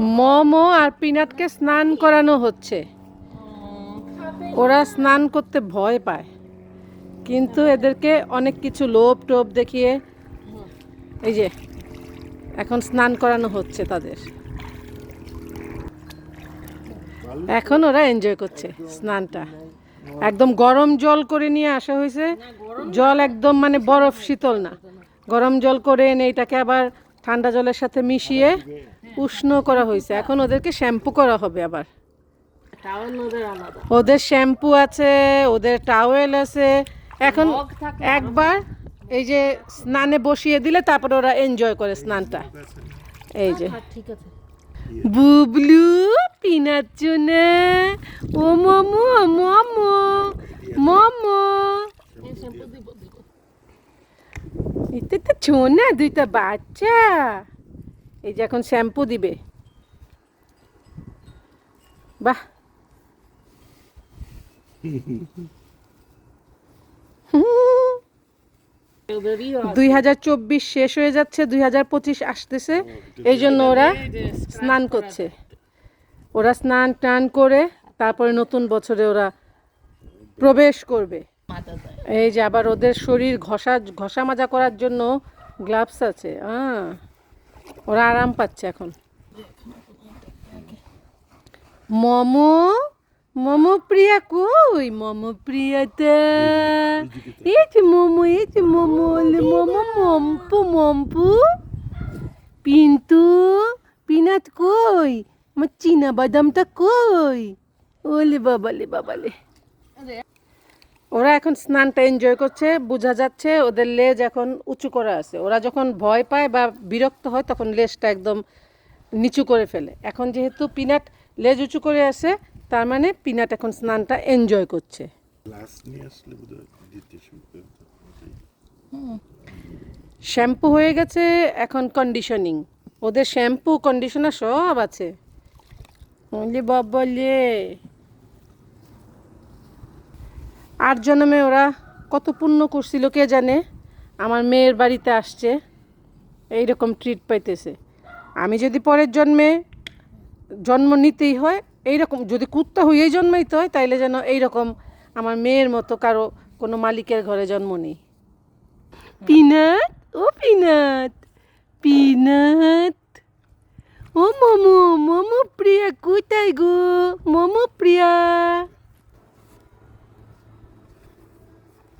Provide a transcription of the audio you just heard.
মোমো আর পিনাটকে স্নান করানো হচ্ছে। ওরা স্নান করতে ভয় পায়। কিন্তু এদেরকে অনেক কিছু লোভ টোপ দেখিয়ে এই যে, এখন স্নান করানো হচ্ছে তাদের। এখন ওরা এনজয় করছে স্নানটা। একদম গরম জল করে নিয়ে আসা হয়েছে। জল একদম মানে বরফ শীতল না। গরম জল করে এনে এটাকে আবার ঠান্ডা জলের সাথে মিশিয়ে উষ্ণ করা হয়েছে। এখন ওদেরকে শ্যাম্পু করা হবে আবার। ওদের শ্যাম্পু আছে ওদের টাওয়েল আছে। এখন একবার এই যে স্নানে বসিয়ে দিলে তারপর ওরা এনজয় করে স্নানটা। এই যে। ঠিক আছে। বুবলু পিনার জন্য ও মোমো মোমো মোমো শ্যাম্পু দিব দিব। এটা তো ছোনা দুইটা বাচ্চা। এই যে এখন শ্যাম্পু দিবে। বাহ। দুই হাজার চব্বিশ শেষ হয়ে যাচ্ছে দুই হাজার পঁচিশ আসতেছে। এই জন্য ওরা স্নান করছে। ওরা স্নান টান করে তারপরে নতুন বছরে ওরা প্রবেশ করবে। এই যে আবার ওদের শরীর ঘষা ঘষা মাজা করার জন্য গ্লাভস আছে হ্যাঁ ওরা আরাম পাচ্ছে এখন। মোমো মোমো প্রিয়া কই? মোমো প্রিয়াটা এই মোমো এই মোমো মোমো মম্পু মম্পু। পিন্টু, পিনাত কই? আমার চীনা বাদামটা কই? ওলে বাবালে বাবালে। ওরা এখন স্নানটা এনজয় করছে বোঝা যাচ্ছে ওদের লেজ এখন উঁচু করা আছে। ওরা যখন ভয় পায় বা বিরক্ত হয় তখন লেজটা একদম নিচু করে ফেলে। এখন যেহেতু পিনাট লেজ উঁচু করে আছে তার মানে পিনাট এখন স্নানটা এনজয় করছে। শ্যাম্পু হয়ে গেছে এখন কন্ডিশনিং ওদের শ্যাম্পু কন্ডিশনার সব আছে। বলে আট জন্মে ওরা কত পুণ্য করছিল, কে জানে? আমার মেয়ের বাড়িতে আসছে এই রকম ট্রিট পাইতেছে। আমি যদি পরের জন্মে জন্ম নিতেই হয় এই রকম যদি কুত্তা হয়েই জন্মাইতে হয়, তাইলে যেন এই রকম আমার মেয়ের মতো কারও কোনো মালিকের ঘরে জন্ম নেই। পিনাট ও পিনাট পিনাট ও মোমো মোমো প্রিয়া, কোথায় গো? মোমো প্রিয়া।